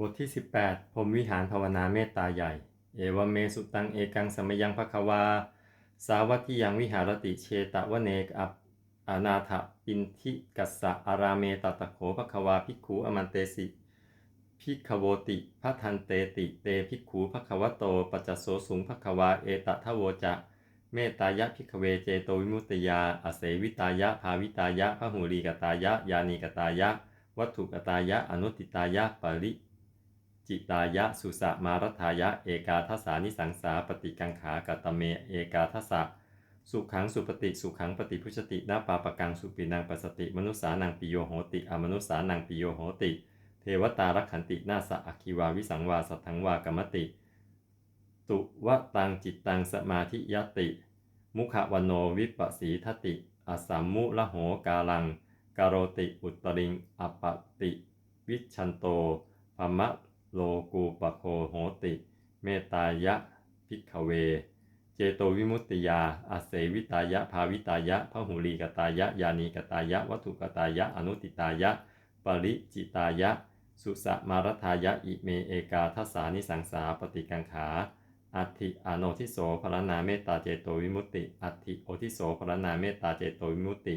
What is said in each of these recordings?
บทที่ 18พรหมวิหารภาวนาเมตตาใหญ่ เอวเมสุตังเอกังสมยังภควา สาวัตทิยังวิหารติเชตวเนกอัปอนาถปินทิกัสสะอาราเมตตะโขภควาภิกขุอมันเตสิภิกขโวติพัทันเตติเตภิกขุภควโตปัจจโสสุงภควาเอตทะโวจะ เมตตายะภิกขเวเจโตวิมุตตยา อเสวิตายะภาวิตายะพหูรีกตายะ ยานีกตายะ วัตถุกตายะ อนุติตายะปริ จิตายะสุสะมารทายะเอกาทสานิสังสาปฏิกังขากตเมเอกาทสะสุขังสุปฏิสุขังปฏิพุชตินาปาปกังสุปินังปัสสติมนุสานังปิโยโหติ อมนุสานังปิโยโหติ เทวตารักขันตินาสะอคิวาวิสังวาสัทังวากรรมติ ตุวตังจิตตังสมาธิยติ มุขวันโนวิปสีทติ อสัมมุละโหกาลัง กาโรติอุตริงอปปติ วิชันโตภมะ โลกูปโคโหติ เมตายะพิกเว เจโตวิมุตติยาอาเสวิตายะภาวิตายะพหุลีกตายะ ยานีกตายะ วัตถุกตายะ อนุติตายะ ปริจิตายะ สุสะมารทายะ อิเมเอกาทัสสานิสังสาปฏิกังขาอัติอโนทิโสพรณาเมตตาเจโตวิมุตติ อัติโอทิโสพรณาเมตตาเจโตวิมุตติ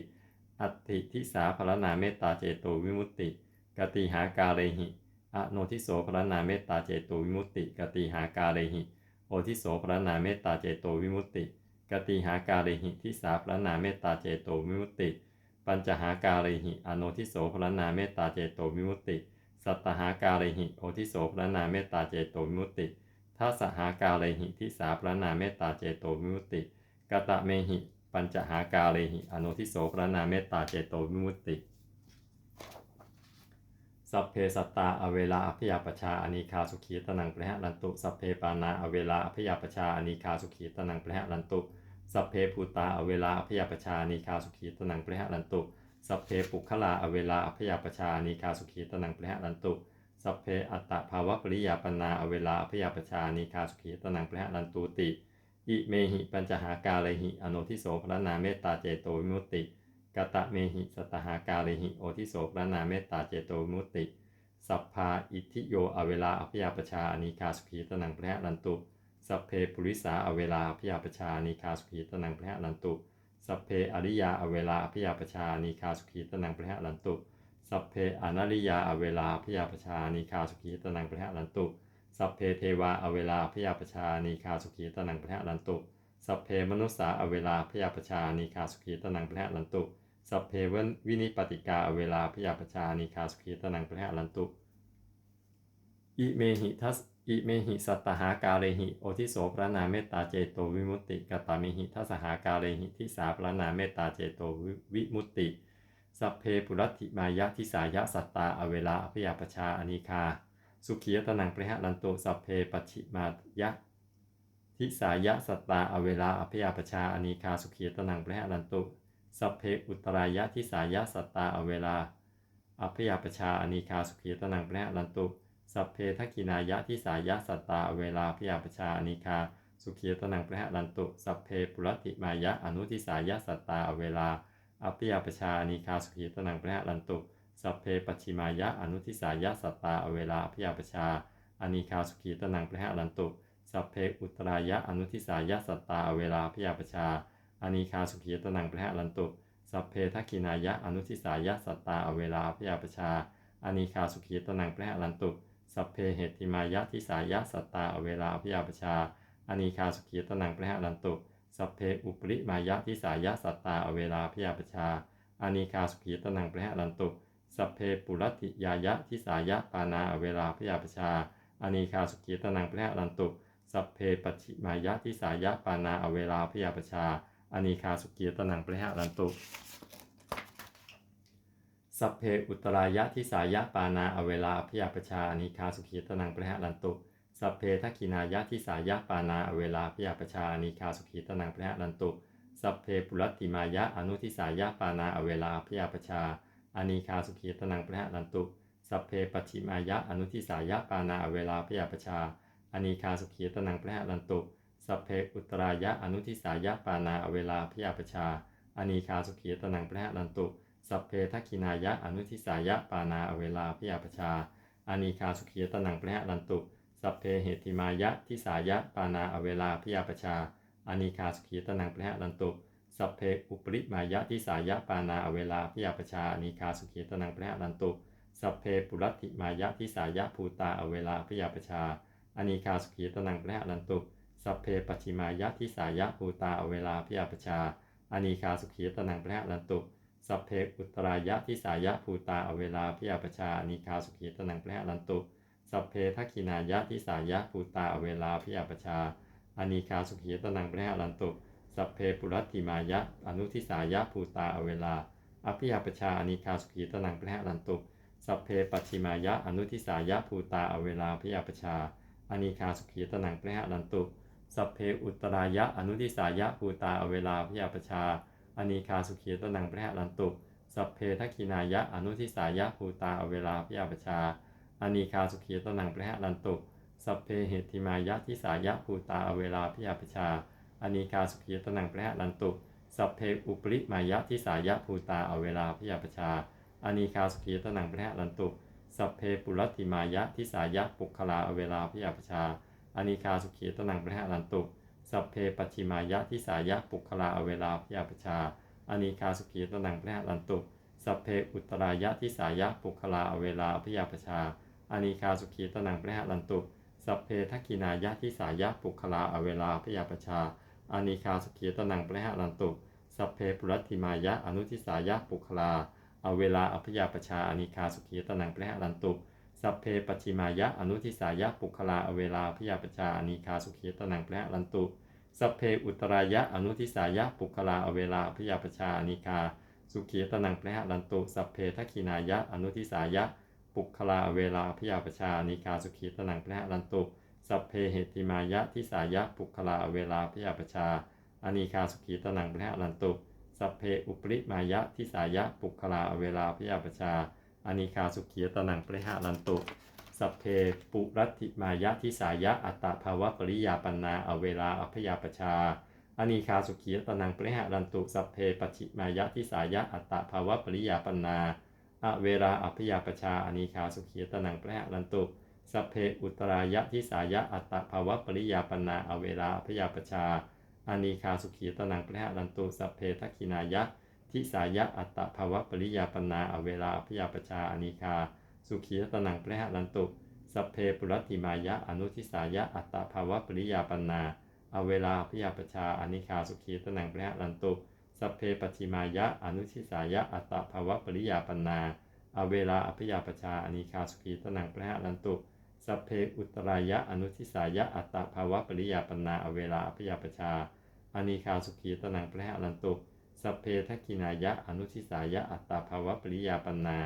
อัติทิสาพรณาเมตตาเจโตวิมุตติ กติหากาเรหิ อโนทิโสพรณนาเมตตาเจโตวิมุตติ กติหากาเรหิ โอทิโสพรณนาเมตตาเจโตวิมุตติ กติหากาเรหิทิสาพรณนาเมตตาเจโตวิมุตติ ปัญจหากาเรหิอโนทิโสพรณนาเมตตาเจโตวิมุตติ สัตหากาเรหิ โอทิโสพรณนาเมตตาเจโตวิมุตติทัสหากาเลหิทิสาพระนาเมตตาเจโตวิมุตติ กตะเมหิ ปัญจหากาเลหิอนุทิโสพระนาเมตตาเจโตวิมุตติ สัพเพสัตตาอเวลาอภิยาปชาอนีคาสุขีตนังเปรหะลันตุสัพเพปานาอเวลาอภิยาปชาอนีคาสุขีตนังเปรหะลันตุสัพเพภูตาอเวลาอภิยาปชาอนีคาสุขีตนังเปรหะลันตุสัพเพปุคลาอเวลาอภิยาปชาอนีคาสุขีตนังเปรหะลันตุสัพเพอัตตภาวะปริยาปนาอเวลาอพยาปชานิคาสุขีตนังพระลันตูติอิเมหิปัญจหากาเลหิอโนทิโสพระนาเมตตาเจโตวิมุตติ กตะเมหิสตหากาเลหิโอทิโสพระนาเมตตาเจโตมุติ สัพพาอิทิโยอเวลาอพยาปชานิคาสุขีตนังพระลันตุ สัพเพปุริสาอเวลาอพยาปชานิคาสุขีตนังพระลันตุสัพเพอริยาอเวลาอพยาปชานิคาสุขีตนังพระลันตุ สัพเพอนาริยาอเวลาพยาปชานิคาสุขีตนังปะทะลันตุ สัพเพเทวาอเวลาพยาปชานิคาสุขีตนังปะทะลันตุ สัพเพมนุสสาอเวลาพยาปชานิคาสุขีตนังปะทะลันตุ สัพเพเวินิปติกาเวลาพยาปชานิคาสุขีตนังปะทะลันตุ อิเมหิทัสอิเมหิสัตตหากาเลหิโอทิโสพระนาเมตตาเจโตวิมุตติกตามิหิทัสหากาเลหิทิสาพระนาเมตตาเจโตวิมุตติสัพเพปุรัติมายะทิสายะสัตตาอเวลาอภยาปชาอนิคา สุขียตนังปริหะลันโตสัพเพปัชิมายะทิสายะสัตตาอเวลาอภยาปชาอนิคาสุขียตนังปริหะลันโต สัพเพอุตรายะทิสายะสัตตาอเวลาอภยาปชาอนิคาสุขีตนังปริหะลันโตสัพเพทักินายะทิสายะสัตตาอเวลาอภยาปชาอนิคา สุขีตนังปริหะลันโตสัพเพปุรติมายะอนุทิสายะสัตตาอเวลาอภิยาปชาอนิคาสุขีตนังพระลันตุ สัพเพปชิมายะอนุทิสายะสัตตาอเวลาอภิยาปชาอนิคาสุขีตนังพระลันตุ สัพเพอุตรายะอนุทิสายะสัตตาอเวลาอภิยาปชา อนิคาสุขีตนังพระลันตุ สัพเพทักขินายะอนุทิสายะสัตตาอเวลาอภิยาปชาอนิคาสุขีตนังพระลันตุ สัพเพเหติมายะทิสายะสัตตาอเวลาอภิยาปชาอนิคาสุขีตนังพระลันตุ สัพเพอุปริมายะทิสายะสัตตาอเวลาพยาปชาอานิคาสุขีตนังประหะลันตุ สัพเพปุรัติยายะทิสายะปานาอเวลาพยาปชาอานิคาสุขีตนังประหะลันตุ สัพเพปัชิมายะทิสายะปานาอเวลาพยาปชา อนิคาสุขีตนังประหะลันตุสัพเพอุตรายะทิสายะปานาอเวลาพยาปชาอนิคาสุขีตนังประหะลันตุสัพเพทักขินายะทิสายะปานาอเวลาพยาปชาอนิคาสุขีตนังประหะลันตุสัพเพปุรัติมายะอนุทิสายะปานาอเวลาพยาปชาอนิคาสุขีตนังประหะลันตุสัพเพปัชิมายะอนุทิสายะปานาอเวลาพยาปชาอนิคาสุขีตนังประหะลันตุ สัพเพอุตรายะอนุทิสายะปานาอเวลาพยาปชาอานิคาสุขีตนังประหะลันตุสัพเพทักขินายะอนุทิสายะปานาอเวลาพยาปชาอานิคาสุขีตนังปริหะรันตุสัพเพเหติมายะทิสายะปานาอเวลาพยาปชาอานิคาสุขีตนังปริหะรันตุสัพเพอุปริมายะทิสายะปานาอเวลาพยาปชาอานิคาสุขีตนังปริหะรันตุสัพเพปุรัติมายะทิสายะภูตาอเวลาพยาปชาอานิคาสุขีตนังปริหะรันตุ สัพเพปัจฉิมายะทิสายะภูตาอเวลาพิยาปชาอนิคาสุขีตนังปริหะรันตุสัพเพอุตรายะทิสายะภูตาอเวลาพิยาปชาอนิคาสุขีตนังปริหะรันตุสัพเพทักขินายะทิสายะภูตาอเวลาพิยาปชาอนิคาสุขีตนังปริหะรันตุสัพเพปุรัตติมายะอนุทิสายะภูตาอเวลาอภิยาปชาอนิคาสุขีตนังปริหะรันตุสัพเพปัจฉิมายะอนุทิสายะภูตาอเวลาพิยาปชาอนิคาสุขีตนังปริหะรันตุ สัพเพอุตรายะอนุทิสายะภูตาอเวลาพยาปชาอานิคาสุขีตนังปริหะรันตุสัพเพทักขินายะอนุทิสายะภูตาอเวลาพยาปชาอานิคาสุขีตนังปริหะรันตุสัพเพเหติมายะทิสายะภูตาอเวลาพยาปชาอานิคาสุขีตนังปริหะรันตุสัพเพอุปริมายะทิสายะภูตาอเวลาพยาปชาอานิคาสุขีตนังปริหะรันตุ สัพเพปุรัตติมายะทิสายะปุคลาอเวลาพยาปชา อนิคาสุขีตนังปริหะรันตุ สัพเพปัจฉิมายะทิสายะปุคลาอเวลาพยาปชาอนิคาสุขีตนังปริหะรันตุ สัพเพอุตรายะทิสายะปุคลาอเวลาพยาปชาอนิคาสุขีตนังปริหะรันตุ สัพเพทักขินายะทิสายะปุคลาอเวลาพยาปชาอนิคาสุขีตนังปริหะรันตุ สัพเพปุรัติมายะอนุทิสายะปุคลา อเวลาอพยาปชาอนิคาสุขีตนังปริหะรันตุ สัพเพปัิมายะอนุทิสายะปุคลาอเวลาพยาปชาอนิคาสุขีตนังปริหะรันตุสัพเพอุตรายะอนุทิสายะปุคลาอเวลาพยาปชาอนิคาสุขีตนังปริหะรันตุสัพเพทักขินายะอนุทิสายะปุคลาอเวลาพยาปชาอนิคาสุขีตนังปริหะรันตุสัพเพเหติมายะทิสายะปุคลาอเวลาพยาปชาอนิคาสุขีตนังปริหะรันตุสัพเพอุปริมายะทิสายะปุคลาอเวลาพยาปชา อนิคาสุขีตนังปริหะรันตุสัพเพปุรัติมายะทิสายะอัตตาภาวะปริยาปันนาอเวลาอพยาปชาอนิคาสุขีตนังปริหะรันตุสัพเพปัจิมายะทิสายะอัตตาภาวะปริยาปันนาอเวลาอพยาปชาอนิคาสุขีตนังปริหะรันตุสัพเพอุตรายะทิสายะอัตตภาวะปริยาปันนาอเวลาอพยาปชาอานิคาสุขีตนังปริหะรันตุสัพเพทักขินายะ ทิสายะอัตตภาวะปริยาปนาอเวลาพยาปชาอนิคา สุขีตนังปริหะรันตุสัพเพปุรติมายะอนุทิสายะอัตตภาวะปริยาปนาอเวลาพยาปชาอนิคาสุขีตนังปริหะรันตุสัพเพปัจฉิมายะอนุทิสายะอัตตภาวะปริยาปนาอเวลาอพยาปชาอนิคาสุขีตนังปรหะรันตุสัพเพอุตรายะอนุทิสายะอัตตภาวะปริยาปนาอเวลาอพยาปชาอนิคาสุขีตนังปรหะรันตุ สัพเพทักขินายะอนุทิสายะอัตตาภาวะปริยาปันนา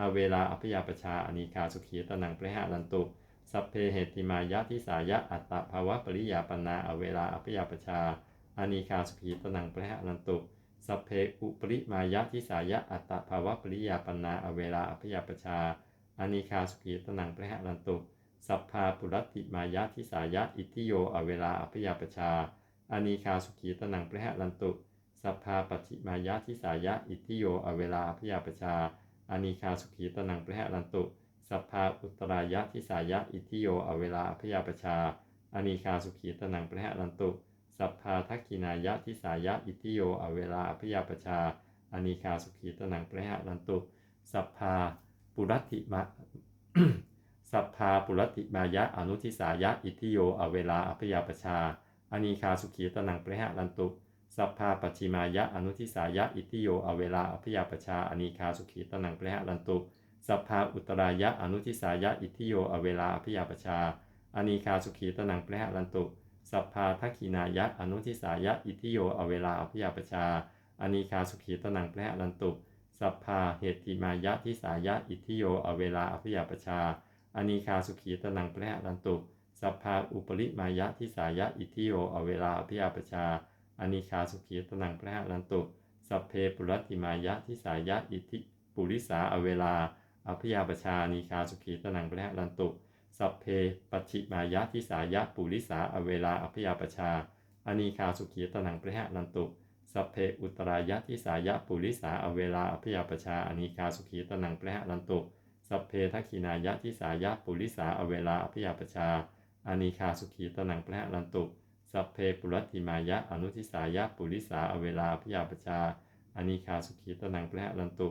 อเวลาอพยาปชาอานิคาสุขีตนังปริหะรันตุสัพเพเหติมายะทิสายะอัตตภาวะปริยาปันนาอเวลาอพยาปชาอานิคาสุขีตนังปริหะรันตุสัพเพอุปริมายะทิสายะอัตตภาวะปริยาปันนาอเวลาอพยาปชาอานิคาสุขีตนังปริหะรันตุสัพพาปุรติมายะทิสายะอิทิโยอเวลาอพยาปชาอานิคาสุขีตนังปริหะรันตุ สัพพาปัจฉิมายะทิสายะอิทิโยอเวลาอพยาปชาอานิคาสุขีตนังปริหะรันตุ สัพพาอุตรายะทิสายะอิทิโยอเวลาอพยาปชาอานิคาสุขีตนังปริหะรันตุ สัพพาทักขินายะทิสายะอิทิโยอเวลาอพยาปชาอานิคาสุขีตนังปริหะรันตุ สัพพาปุรัติมาสัพพาปุรัติมายะอนุทิสายะอิทิโยอเวลาอพยาปชาอานิคาสุขีตนังปริหะรันตุ สัพพาปัจฉิมายะอนุทิสายะอิทิโยอเวลาอพยาปชาอนิคาสุขีตนังปรหะรันตุสัพพาอุตรายะอนุทิสายะอิทิโยอเวลาอพยาปชาอนิคาสุขีตนังปรหะรันตุสัพพาทักขินายะอนุทิสายะอิทิโยอเวลาอพยาปชาอนิคาสุขีตนังปรหะรันตุสัพพาเหติมายะทิสายะอิทิโยอเวลาอพยาปชาอนิคาสุขีตนังปริหะรันตุ สัพพาอุปริมายะทิสายะอิทิโยอเวลาอพยาปชา อนิคาสุขีตนังปริหะรันตุ สัพเพปุรัติมายะทิสายะอิทิปุริสาอเวลาอพยาปชาอนิคาสุขีตนังปริหะรันตุ สัพเพปัจฉิมายะทิสายะปุริสาอเวลาอพยาปชาอนิคาสุขีตนังปริหะรันตุ สัพเพอุตรายะทิสายะปุริสาอเวลาอพยาปชาอนิคาสุขีตนังปริหะรันตุสัพเพทักขินายะทิสายะปุริสาอเวลาอภิยาปชาอานิคาสุขีตนังพระลันตุ สัพเพปุรัติมายะ อนุทิสายะ ปุริสา อเวลาอภิยาปชาอานิคาสุขีตนังพระลันตุ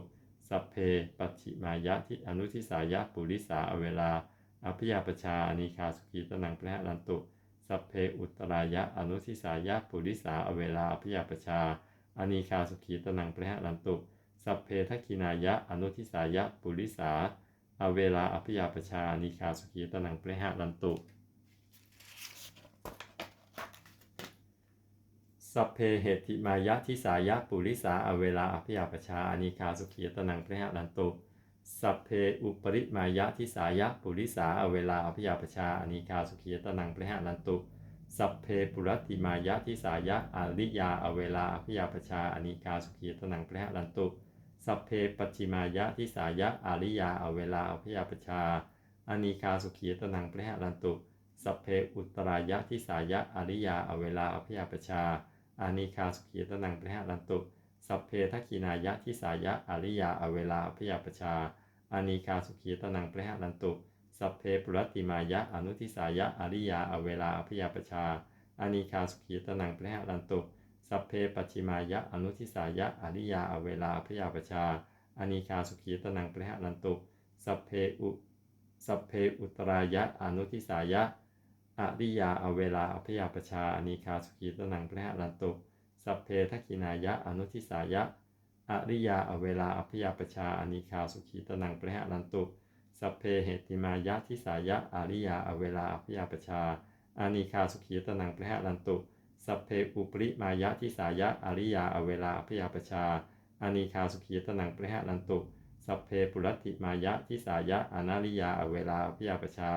สัพเพปัจฉิมายะทิอนุทิสายะ ปุริสา อเวลา อภิยาปชาอานิคาสุขีตนังพระลันตุสัพเพอุตรายะ อนุทิสายะ ปุริสา อเวลาอภิยาปชาอานิคาสุขีตนังพระลันตุสัพเพทักินายะ อนุทิสายะ ปุริสา อเวลาอภิยาปชาอานิคาสุขีตนังพระลันตุ สัพเพเหติมายะทิสายะปุริสาอเวลาอภิยาปชาอนิคาสุขีตนังพระลันตุสัพเพอุปริมายะทิสายะปุริสาอเวลาอภิยาปชาอนิคาสุขีตนังพระลันตุสัพเพปุรัติมายะทิสายะอริยาอเวลาอภิยาปชาอนิคาสุขีตนังพระลันตุสัพเพปัจิมายะทิสายะอริยาอเวลาอภิยาปชาอนิคาสุขีตนังพระลันตุสัพเพอุตรายะทิสายะอริยาอเวลาอภิยาปชา อานิคาสุขีตนังพระลันตุ สัพเพทักขินายะทิสายะอริยาอเวลาอภิยาปชาอานิคาสุขีตนังพระลันตุ สัพเพปุรติมายะอนุทิสายะอริยาอเวลาอภิยาปชาอานิคาสุขีตนังพระลันตุ สัพเพปัจิมายะอนุทิสายะอริยาอเวลาอภิยาปชาอานิคาสุขีตนังพระลันตุ สัพเพอุ สัพเพอุตรายะอนุทิสายะ อริยาอเวลาอภิยาปชาอนิคาสุขีตนังพระลันตุสัพเพทักขินายะอนุทิสายะอริยาอเวลาอภิยาปชาอนิคาสุขีตนังพระลันตุสัพเพเหติมายะทิสายะอริยาอเวลาอภิยาปชาอานิคาสุขีตนังพระลันตุสัพเพอุปริมายะทิสายะอริยาอเวลาอภิยาปชาอานิคาสุขีตนังพระลันตุสัพเพปุรติมายะทิสายะอนาริยาอเวลาอภิยาปชา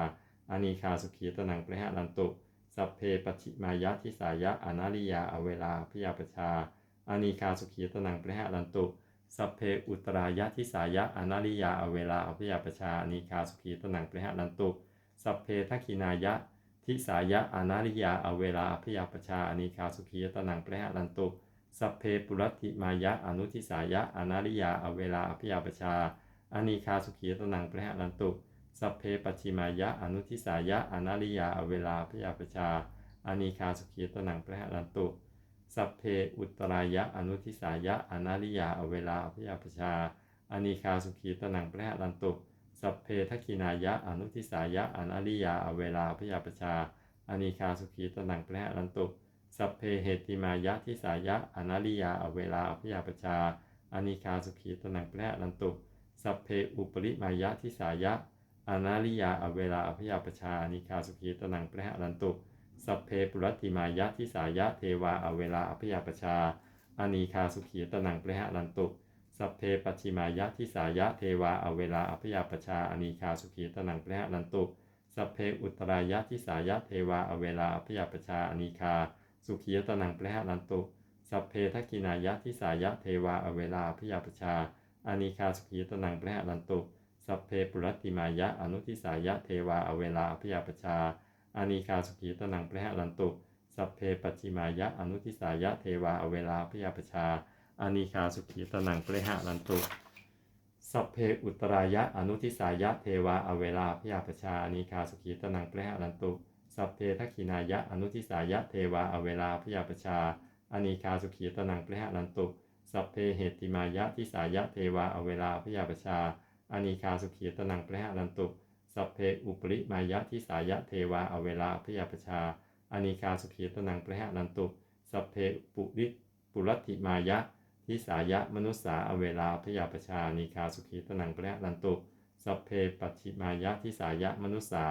อานิคาสุขีตนังพระลันตุ สัพเพปัจฉิมายะทิสายะอนาริยาอเวลาอภิยาปชาอานิคาสุขีตนังพระลันตุสัพเพอุตรายะทิสายะอนาริยาอเวลาอภิยาปชาอานิคาสุขีตนังพระลันตุสัพเพทักขินายะทิสายะอนาริยาอเวลาอภิยาปชาอานิคาสุขีตนังพระลันตุสัพเพปุรัติมายะอนุทิสายะอนาริยาอเวลาอภิยาปชาอานิคาสุขีตนังพระลันตุ สัพเพปัจฉิมายะอนุทิสายะอนาริยาอเวลาอภิยาปชาอานิคาสุขีตนังพระลันตุ สัพเพอุตรายะอนุทิสายะอนาริยาอเวลาอภิยาปชาอานิคาสุขีตนังพระลันตุสัพเพทักขินายะอนุทิสายะอนาริยาอเวลาอภิยาปชาอานิคาสุขีตนังพระลันตุสัพเพเหติมายะทิสายะอนาริยาอเวลาอภิยาปชาอานิคาสุขีตนังพระลันตุ สัพเพอุปริมายะทิสายะ อนาริยาอเวลาอภยาปชาอานิคาสุขีตนังพระลันตุสัพเพปุรัติมายะทิสายะเทวาอเวลาอภยาปชาอานิคาสุขีตนังพระลันตุสัพเพปัจฉิมายะทิสายะเทวาอเวลาอภยาปชาอานิคาสุขีตนังพระลันตุสัพเพอุตรายะทิสายะเทวาอเวลาอภยาปชาอานิคาสุขีตนังพระลันตุสัพเพทักินายะทิสายะเทวาอเวลาอภยาปชาอานิคาสุขีตนังพระลันตุ สัพเพปุรัติมายะ อนุทิสายะเทวาอเวลาอภิยาปชาอานิคาสุขีตนังพระลันตุสัพเพปัจฉิมายะอนุทิสายะเทวาอเวลาอภิยาปชาอานิคาสุขีตนังพระลันตุสัพเพอุตรายะอนุทิสายะเทวาอเวลาอภิยาปชาอานิคาสุขีตนังพระลันตุสัพเพทักขินายะอนุทิสายะเทวาอเวลาอภิยาปชาอานิคาสุขีตนังพระลันตุสัพเพเหติมายะทิสายะเทวาอเวลาอภิยาปชา อนิคาสุขีตนังพระลันตุสัพเพอุปริมายะทิสายะเทวาอเวลาอภิยาปชาอนิคาสุขีตนังพระลันตุสัพเพปุริปุรัติมายะทิสายะมนุสสาอเวลาอภิยาปชาอานิคาสุขีตนังพระลันตุสัพเพปัจฉิมายะทิสายะมนุสสา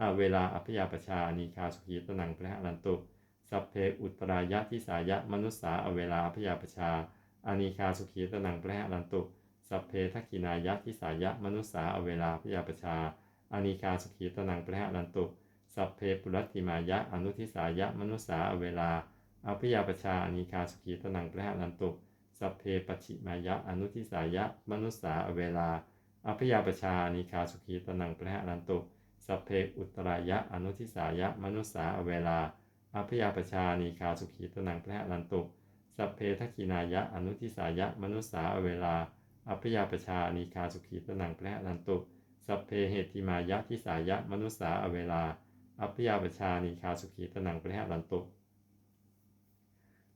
อเวลาอภิยาปชาอานิคาสุขีตนังพระลันตุสัพเพอุตรายะทิสายะมนุสสาอเวลาอภิยาปชาอานิคาสุขีตนังพระลันตุ สัพเพทักขินายะทิสายะมนุสสาอเวลาอภิยาปชาอานิคาสุขีตนังพระลันตุสัพเพปุรัตติมายะอนุทิสายะมนุสสาอเวลาอภิยาปชาอานิคาสุขีตนังพระลันตุสัพเพปัจฉิมายะอนุทิสายะมนุสสาอเวลาอภิยาปชาอานิคาสุขีตนังพระลันตุสัพเพอุตรายะอนุทิสายะมนุสสาอเวลาอภิยาปชาอานิคาสุขีตนังพระลันตุสัพเพทักขินายะอนุทิสายะมนุสสาอเวลา อภิยาปชาอานิคาสุขีตนังพระลันตุ สัพเพเหติมายะทิสายะมนุสสาอเวลา อัพยาปชานิคาสุขีตนังปริหารันตุ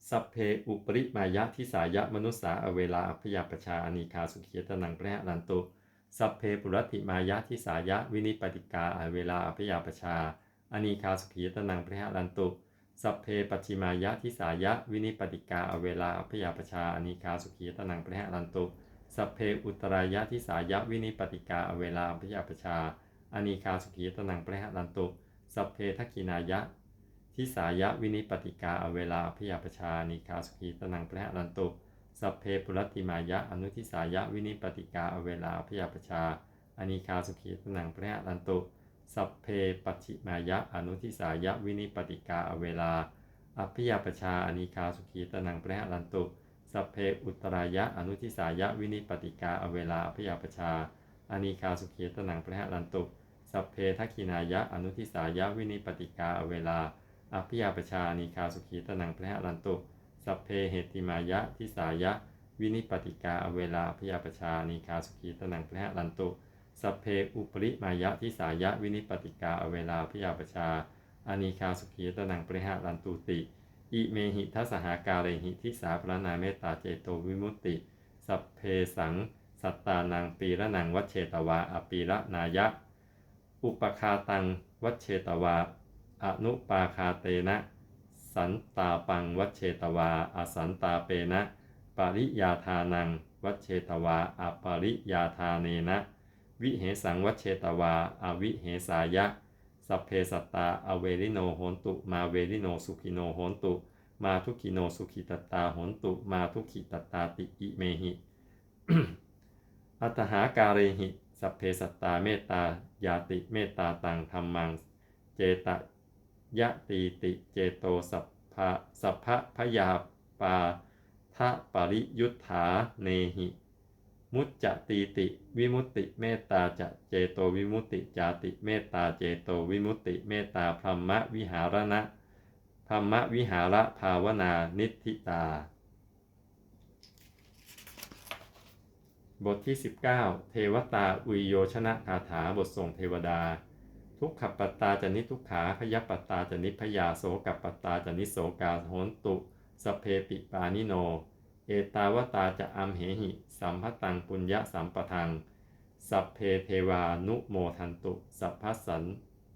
สัพเพอุปริมายะทิสายะมนุสสาอเวลาอัพยาปชาอนีคาสุขีตนังปริหารันตุ สัพเพปุรติมายะทิสายะวินิปติกาอเวลาอัพยาปชาอนีคาสุขีตนังปริหารันตุ สัพเพปัจิมายะทิสายะวินิปติกาอเวลาอัพยาปชาอนีคาสุขีตนังปริหารันตุ สเพอุตรายะทิสายะวินิปติกาอเวลาพยาปชาอนีคาสุขีตนังปริหารันตุสเพทักกินายะทิสายะวินิปติกาอเวลาพยาปชานิคาสุขีตนังพระหรันตุสัพเพปุรติมายะอนุทิสายะวินิปติกาอเวลาพยาปชาอนิคาสุขีตนังพระหรันตุสัพเพปัจฉิมายะอนุทิสายะวินิปติกาอเวลาอภิยาปชาอนิคาสุขีตนังพระหรันตุ สัพเพอุตรายะอนุทิสายะวินิปติกาอเวลาพยาปชาอนิคาสุขีตนังพระหรันตุสัพเพทักขินายะอนุทิสายะวินิปติกาอเวลาอภิยาปชานิคาสุขีตนังพระหรันตุสัพเพเหติมายะทิสายะวินิปติกาอเวลาพยาปชานิคาสุขีตนังพระหรันตุสัพเพอุปริมายะทิสายะวินิปติกาอเวลาพยาปชาอานิคาสุขีตนังพระหรันตุติ อิเมหิทัสหากาเรหิทิสาพระนาเมตตาเจโตวิมุตติ สัพเพสัง สัตตานังปีระนังวัชเชตวาอปีระนายะ อุปคาตังวัชเชตวา อนุปาคาเตนะ สันตาปังวัชเชตวา อสันตาเปนะ ปริยาทานังวัชเชตวาอปริยาทาเนนะ วิเหสังวัชเชตวา อวิเหสายะ สัพเพสัตตาอเวริโนโหนตุ มาเวริโนสุขิโนโหนตุ มาทุกิโนสุขิตตาโหนตุ มาทุกิตตาติอิเมหิ อัตหาการเหิ สัพเพสัตตาเมตตายาติเมตตาตังธรรมัง เจตยะตีติเจโตสัพพะสัพพะพยาปาทะปริยุทธาเนหิ มุจจตีติ วิมุตติเมตตาจะเจโตวิมุตติจาติเมตตาเจโตวิมุตติเมตตาพรหมวิหารณะธรรมวิหารภาวนานิธิตา บทที่ 19 เทวตาอุยโยชนะคาถาบทส่งเทวดา ทุกขปัตตาจะนิทุกขาพยปัตตาจะนิพยาโสกับปัตตาจะนิโสกาโหนตุสเพปิปานิโน เอตาวตาจะอัมเหหิ สัมพตังปุญญะสัมปทัง สัพเพเทวานุโมทันตุ สัพพสัน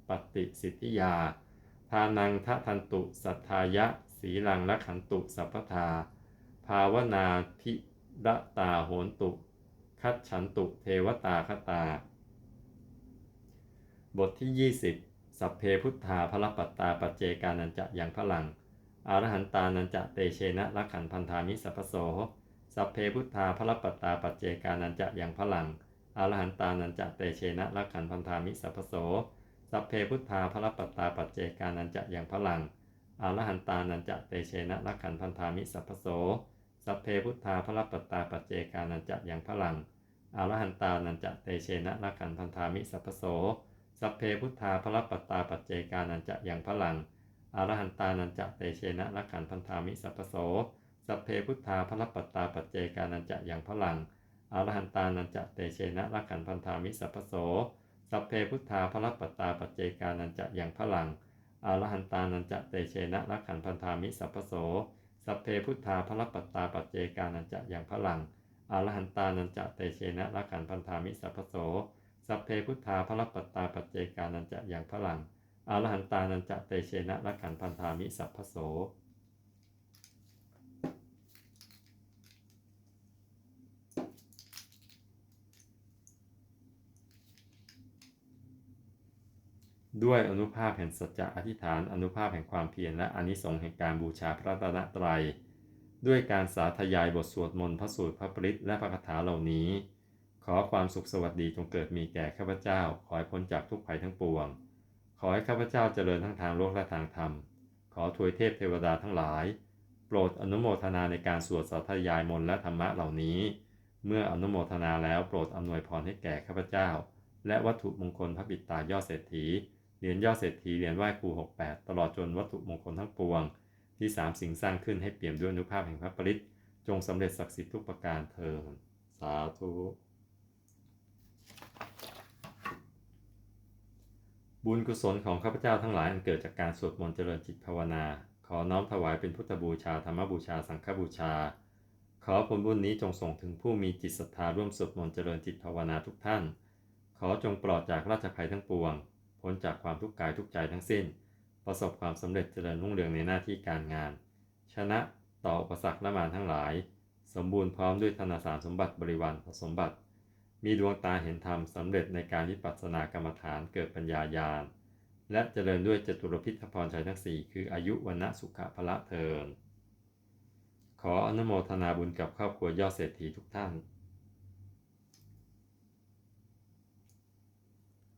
ปฏิสิทธิยา ทานังทะทันตุ สัทธายะ สีลังละขันตุ สัพพทา ภาวนาทิระตาโหนตุ คัดฉันตุ เทวตาคตา บทที่ 20 สัพเพพุทธาพระปัตตาปเจกานันจะยังพลัง อรหันตานันจะเตเชนะละขันพันธามิสัพพโส สัพเพพุทธาพระปัตตาปัจเจกานันจะอยังพลังอรหันตานันจะเตเชนะละขันพันธามิสัพพโส สัพเพพุทธาพระปัตตาปัจเจกานันจะอยังพลังอรหันตานันจะเตเชนะละขันพันธามิสัพพโส สัพเพพุทธาพระปัตตาปัจเจกานันจะอยังพลังอรหันตานันจะเตเชนะละขันพันธามิสัพพโส สัพเพพุทธาพระปัตตาปัจเจกานันจะอยังพลัง อรหันตานันจะเตเชนะละขันพันธามิสัพพโสสัพเพพุทธาพระปัตตาปัจเจกานันจะอยังพลังอรหันตานันจะเตเชนะละขันพันธามิสัพพโสสัพเพพุทธาพระปัตตาปัจเจกานันจะอยังพลังอรหันตานันจะเตเชนะละขันพันธามิสัพพโสสัพเพพุทธาพระปัตตาปัจเจกานันจะอยังพลังอรหันตานันจะเตเชนะละขันพันธามิสัพพโสสัพเพพุทธาพระปัตตาปัจเจกานันจะอยังพลัง อรหันตานันจะเตเชนะละขันพันธามิสัพพโสด้วยอนุภาพแห่งสัจจะอธิษฐานอนุภาพแห่งความเพียรและอนิสงส์แห่งการบูชาพระรัตนตรัยด้วยการสาธยายบทสวดมนต์พระสูตรพระปริตและพระคาถาเหล่านี้ ขอความสุขสวัสดีจงเกิดมีแก่ข้าพเจ้า ขอให้พ้นจากทุกภัยทั้งปวง ขอให้ข้าพเจ้าเจริญทั้งทางโลกและทางธรรม ขอทวยเทพเทวดาทั้งหลาย โปรดอนุโมทนาในการสวดสาธยายมนและธรรมะเหล่านี้ เมื่ออนุโมทนาแล้วโปรดอำนวยพรให้แก่ข้าพเจ้า และวัตถุมงคลพระบิดายอดเศรษฐี เหรียญยอดเศรษฐีเหรียญไหว้ครู68 ตลอดจนวัตถุมงคลทั้งปวง ที่สามสิ่งสร้างขึ้นให้เปี่ยมด้วยอนุภาพแห่งพระปริตจงสำเร็จศักดิ์สิทธิ์ทุกประการเทอญสาธุ บุญกุศลของข้าพเจ้าทั้งหลายอันเกิดจากการสวดมนต์เจริญจิตภาวนา ขอน้อมถวายเป็นพุทธบูชาธรรมบูชาสังฆบูชา ขอผลบุญนี้จงส่งถึงผู้มีจิตศรัทธาร่วมสวดมนต์เจริญจิตภาวนาทุกท่าน ขอจงปลอดจากราชภัยทั้งปวง พ้นจากความทุกข์กายทุกใจทั้งสิ้น ประสบความสำเร็จเจริญรุ่งเรืองในหน้าที่การงาน ชนะต่ออุปสรรคและมารทั้งหลาย สมบูรณ์พร้อมด้วยธนสารสมบัติบริวารสมบัติ มีดวงตาเห็นธรรมสำเร็จในการวิปัสสนากรรมฐานเกิดปัญญาญาณ และเจริญด้วยจตุรพิธพรชัยทั้งสี่คืออายุวันะสุขะพละเทินขออนุโมทนาบุญกับครอบครัวยอดเศรษฐีทุกท่าน